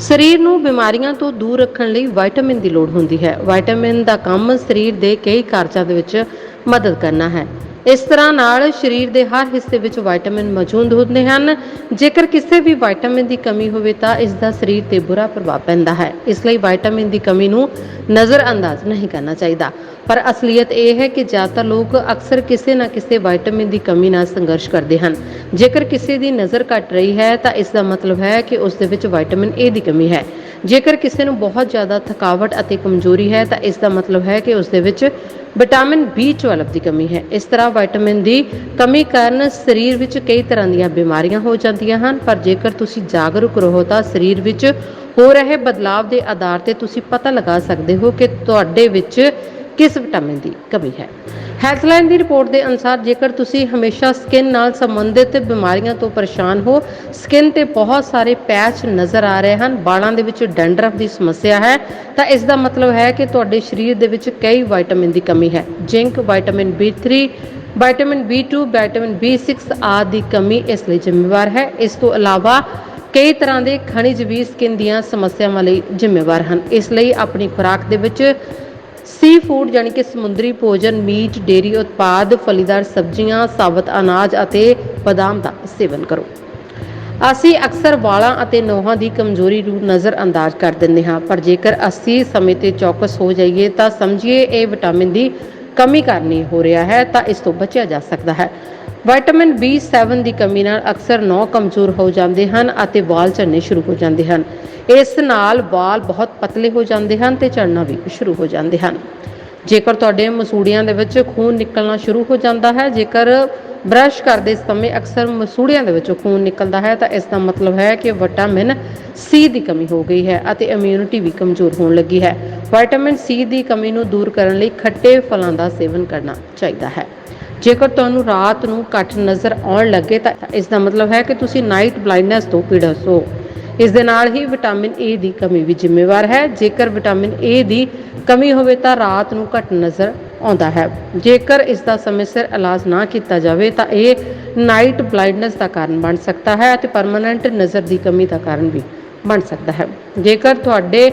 ਸਰੀਰ ਨੂੰ ਬਿਮਾਰੀਆਂ ਤੋਂ ਦੂਰ ਰੱਖਣ ਲਈ ਵਿਟਾਮਿਨ ਦੀ ਲੋੜ ਹੁੰਦੀ ਹੈ। ਵਿਟਾਮਿਨ ਦਾ ਕੰਮ ਸਰੀਰ ਦੇ ਕਈ ਕਾਰਜਾਂ ਦੇ ਵਿੱਚ ਮਦਦ ਕਰਨਾ ਹੈ। ਇਸ ਤਰ੍ਹਾਂ ਨਾਲ ਸਰੀਰ ਦੇ ਹਰ ਹਿੱਸੇ ਵਿੱਚ ਵਿਟਾਮਿਨ ਮੌਜੂਦ ਹੁੰਦੇ ਹਨ। ਜੇਕਰ ਕਿਸੇ ਵੀ ਵਿਟਾਮਿਨ ਦੀ ਕਮੀ ਹੋਵੇ ਤਾਂ ਇਸ ਦਾ ਸਰੀਰ ਤੇ ਬੁਰਾ ਪ੍ਰਭਾਵ ਪੈਂਦਾ ਹੈ। ਇਸ ਲਈ ਵਿਟਾਮਿਨ ਦੀ ਕਮੀ ਨੂੰ ਨਜ਼ਰਅੰਦਾਜ਼ ਨਹੀਂ ਕਰਨਾ ਚਾਹੀਦਾ। ਪਰ ਅਸਲੀਅਤ ਇਹ ਹੈ ਕਿ ਜ਼ਿਆਦਾਤਰ ਲੋਕ ਅਕਸਰ ਕਿਸੇ ਨਾ ਕਿਸੇ ਵਿਟਾਮਿਨ ਦੀ ਕਮੀ ਨਾਲ ਸੰਘਰਸ਼ ਕਰਦੇ ਹਨ। ਜੇਕਰ ਕਿਸੇ ਦੀ ਨਜ਼ਰ ਘਟ ਰਹੀ ਹੈ ਤਾਂ ਇਸ ਦਾ ਮਤਲਬ ਹੈ ਕਿ ਉਸ ਦੇ ਵਿੱਚ ਵਿਟਾਮਿਨ ਏ ਦੀ ਕਮੀ ਹੈ। ਜੇਕਰ ਕਿਸੇ ਨੂੰ ਬਹੁਤ ਜ਼ਿਆਦਾ ਥਕਾਵਟ ਅਤੇ ਕਮਜ਼ੋਰੀ ਹੈ ਤਾਂ ਇਸ ਦਾ ਮਤਲਬ ਹੈ ਕਿ ਉਸ ਦੇ ਵਿੱਚ ਵਿਟਾਮਿਨ B12 ਦੀ ਕਮੀ ਹੈ। ਇਸ ਤਰ੍ਹਾਂ ਵਿਟਾਮਿਨ ਦੀ ਕਮੀ ਕਾਰਨ ਸਰੀਰ ਵਿੱਚ ਕਈ ਤਰ੍ਹਾਂ ਦੀਆਂ ਬਿਮਾਰੀਆਂ ਹੋ ਜਾਂਦੀਆਂ ਹਨ, ਪਰ ਜੇਕਰ ਤੁਸੀਂ ਜਾਗਰੂਕ ਰਹੋ ਤਾਂ ਸਰੀਰ ਵਿੱਚ ਹੋ ਰਹੇ ਬਦਲਾਵ ਦੇ ਆਧਾਰ ਤੇ ਤੁਸੀਂ ਪਤਾ ਲਗਾ ਸਕਦੇ ਹੋ ਕਿ ਤੁਹਾਡੇ ਵਿੱਚ ਕਿਸ ਵਿਟਾਮਿਨ ਦੀ ਕਮੀ ਹੈ? ਹੈਲਥਲਾਈਨ ਦੀ ਰਿਪੋਰਟ ਦੇ ਅਨੁਸਾਰ ਜੇਕਰ ਤੁਸੀਂ ਹਮੇਸ਼ਾ ਸਕਿਨ ਨਾਲ ਸੰਬੰਧਿਤ ਬਿਮਾਰੀਆਂ ਤੋਂ ਪਰੇਸ਼ਾਨ ਹੋ, ਸਕਿਨ ਤੇ ਬਹੁਤ ਸਾਰੇ ਪੈਚ ਨਜ਼ਰ ਆ ਰਹੇ ਹਨ, ਵਾਲਾਂ ਦੇ ਵਿੱਚ ਡੈਂਡਰਫ ਦੀ ਸਮੱਸਿਆ ਹੈ, ਤਾਂ ਇਸ ਦਾ ਮਤਲਬ ਹੈ ਕਿ ਤੁਹਾਡੇ ਸਰੀਰ ਦੇ ਵਿੱਚ ਕਈ ਵਿਟਾਮਿਨ ਦੀ ਕਮੀ ਹੈ। Zinc, vitamin B3 vitamin B2 vitamin B6 ਆਦਿ ਦੀ ਕਮੀ ਇਸ ਲਈ ਜ਼ਿੰਮੇਵਾਰ ਹੈ। ਇਸ ਤੋਂ ਇਲਾਵਾ ਕਈ ਤਰ੍ਹਾਂ ਦੇ ਖਣਿਜ ਵੀ ਸਕਿਨ ਦੀਆਂ ਸਮੱਸਿਆਵਾਂ ਲਈ ਜ਼ਿੰਮੇਵਾਰ ਹਨ। ਇਸ ਲਈ ਆਪਣੀ ਖੁਰਾਕ ਦੇ ਵਿੱਚ ਸੀ ਫੂਡ ਯਾਨੀ ਕਿ ਸਮੁੰਦਰੀ ਭੋਜਨ, ਮੀਟ ਡੇਰੀ ਉਤਪਾਦ, ਫਲੀਦਾਰ ਸਬਜ਼ੀਆਂ, ਸਾਬਤ ਅਨਾਜ ਅਤੇ ਬਦਾਮ ਦਾ ਸੇਵਨ ਕਰੋ। ਅਸੀਂ ਅਕਸਰ ਵਾਲਾਂ ਅਤੇ ਨੋਹਾਂ ਦੀ ਕਮਜ਼ੋਰੀ ਨੂੰ ਨਜ਼ਰਅੰਦਾਜ਼ ਕਰ ਦਿੰਦੇ ਹਾਂ, ਪਰ ਜੇਕਰ ਅਸੀਂ ਸਮੇਂ ਤੇ ਚੌਕਸ ਹੋ ਜਾਈਏ ਤਾਂ ਸਮਝੀਏ ਇਹ ਵਿਟਾਮਿਨ ਦੀ ਕਮੀ ਕਾਰਨ ਹੋ ਰਿਹਾ ਹੈ, ਤਾਂ ਇਸ ਤੋਂ ਬਚਿਆ ਜਾ ਸਕਦਾ ਹੈ। ਵਿਟਾਮਿਨ B7 ਦੀ ਕਮੀ ਨਾਲ ਅਕਸਰ ਨੌ ਕਮਜ਼ੋਰ ਹੋ ਜਾਂਦੇ ਹਨ ਅਤੇ ਵਾਲ ਝੜਨੇ ਸ਼ੁਰੂ ਹੋ ਜਾਂਦੇ ਹਨ। ਇਸ ਨਾਲ ਵਾਲ ਬਹੁਤ ਪਤਲੇ ਹੋ ਜਾਂਦੇ ਹਨ ਤੇ ਝੜਨਾ ਵੀ ਸ਼ੁਰੂ ਹੋ ਜਾਂਦੇ ਹਨ। ਜੇਕਰ ਤੁਹਾਡੇ ਮਸੂੜੀਆਂ ਦੇ ਵਿੱਚ ਖੂਨ ਨਿਕਲਣਾ ਸ਼ੁਰੂ ਹੋ ਜਾਂਦਾ ਹੈ, ਜੇਕਰ ਬ੍ਰਸ਼ ਕਰਦੇ ਸਮੇਂ ਅਕਸਰ ਮਸੂੜਿਆਂ ਦੇ ਵਿੱਚੋਂ ਖੂਨ ਨਿਕਲਦਾ ਹੈ, ਤਾਂ ਇਸ ਦਾ ਮਤਲਬ ਹੈ ਕਿ ਵਿਟਾਮਿਨ ਸੀ ਦੀ ਕਮੀ ਹੋ ਗਈ ਹੈ ਅਤੇ ਇਮਿਊਨਿਟੀ ਵੀ ਕਮਜ਼ੋਰ ਹੋਣ ਲੱਗੀ ਹੈ। ਵਿਟਾਮਿਨ ਸੀ ਦੀ ਕਮੀ ਨੂੰ ਦੂਰ ਕਰਨ ਲਈ ਖੱਟੇ ਫਲਾਂ ਦਾ ਸੇਵਨ ਕਰਨਾ ਚਾਹੀਦਾ ਹੈ। ਜੇਕਰ ਤੁਹਾਨੂੰ ਰਾਤ ਨੂੰ ਘੱਟ ਨਜ਼ਰ ਆਉਣ ਲੱਗੇ, ਤਾਂ ਇਸ ਦਾ ਮਤਲਬ ਹੈ ਕਿ ਤੁਸੀਂ ਨਾਈਟ ਬਲਾਈਂਡਨੈਸ ਤੋਂ ਪੀੜਤ ਹੋ। ਇਸ ਦੇ ਨਾਲ ਹੀ ਵਿਟਾਮਿਨ ਏ ਦੀ ਕਮੀ ਵੀ ਜ਼ਿੰਮੇਵਾਰ ਹੈ। ਜੇਕਰ ਵਿਟਾਮਿਨ ਏ ਦੀ ਕਮੀ ਹੋਵੇ, ਤਾਂ ਰਾਤ ਨੂੰ ਘੱਟ ਨਜ਼ਰ ਆਉਂਦਾ ਹੈ। ਜੇਕਰ ਇਸ ਦਾ ਸਮੇਂ ਸਿਰ ਇਲਾਜ ਨਾ ਕੀਤਾ ਜਾਵੇ, ਤਾਂ ਇਹ ਨਾਈਟ ਬਲਾਈਂਡਨੈਸ ਦਾ ਕਾਰਨ ਬਣ ਸਕਦਾ ਹੈ ਅਤੇ ਪਰਮਨੈਂਟ ਨਜ਼ਰ ਦੀ ਕਮੀ ਦਾ ਕਾਰਨ ਵੀ ਬਣ ਸਕਦਾ ਹੈ। ਜੇਕਰ ਤੁਹਾਡੇ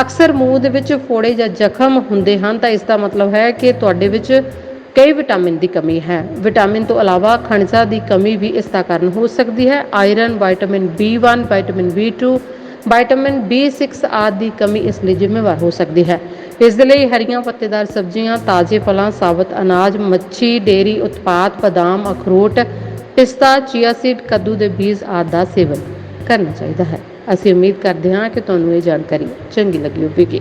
ਅਕਸਰ ਮੂੰਹ ਦੇ ਵਿੱਚ ਫੋੜੇ ਜਾਂ ਜ਼ਖਮ ਹੁੰਦੇ ਹਨ, ਤਾਂ ਇਸ ਦਾ ਮਤਲਬ ਹੈ ਕਿ ਤੁਹਾਡੇ ਵਿੱਚ ਕਈ ਵਿਟਾਮਿਨ ਦੀ ਕਮੀ ਹੈ। ਵਿਟਾਮਿਨ ਤੋਂ ਇਲਾਵਾ ਖਣਿਜਾਂ ਦੀ ਕਮੀ ਵੀ ਇਸ ਦਾ ਕਾਰਨ ਹੋ ਸਕਦੀ ਹੈ। Iron, vitamin B1 vitamin B2 vitamin B6 ਆਦਿ ਦੀ ਕਮੀ ਇਸ ਲਈ ਜ਼ਿੰਮੇਵਾਰ ਹੋ ਸਕਦੀ ਹੈ। ਇਸ ਦੇ ਲਈ ਹਰੀਆਂ ਪੱਤੇਦਾਰ ਸਬਜ਼ੀਆਂ, ਤਾਜ਼ੇ ਫਲਾਂ, ਸਾਬਤ ਅਨਾਜ, ਮੱਛੀ, ਡੇਰੀ ਉਤਪਾਦ ਬਦਾਮ, ਅਖਰੋਟ, ਪਿਸਤਾ, ਚੀਆ ਸੀਡ, ਕੱਦੂ ਦੇ ਬੀਜ ਆਦਿ ਦਾ ਸੇਵਨ ਕਰਨਾ ਚਾਹੀਦਾ ਹੈ। ਅਸੀਂ ਉਮੀਦ ਕਰਦੇ ਹਾਂ ਕਿ ਤੁਹਾਨੂੰ ਇਹ ਜਾਣਕਾਰੀ ਚੰਗੀ ਲੱਗੀ ਹੋਵੇਗੀ।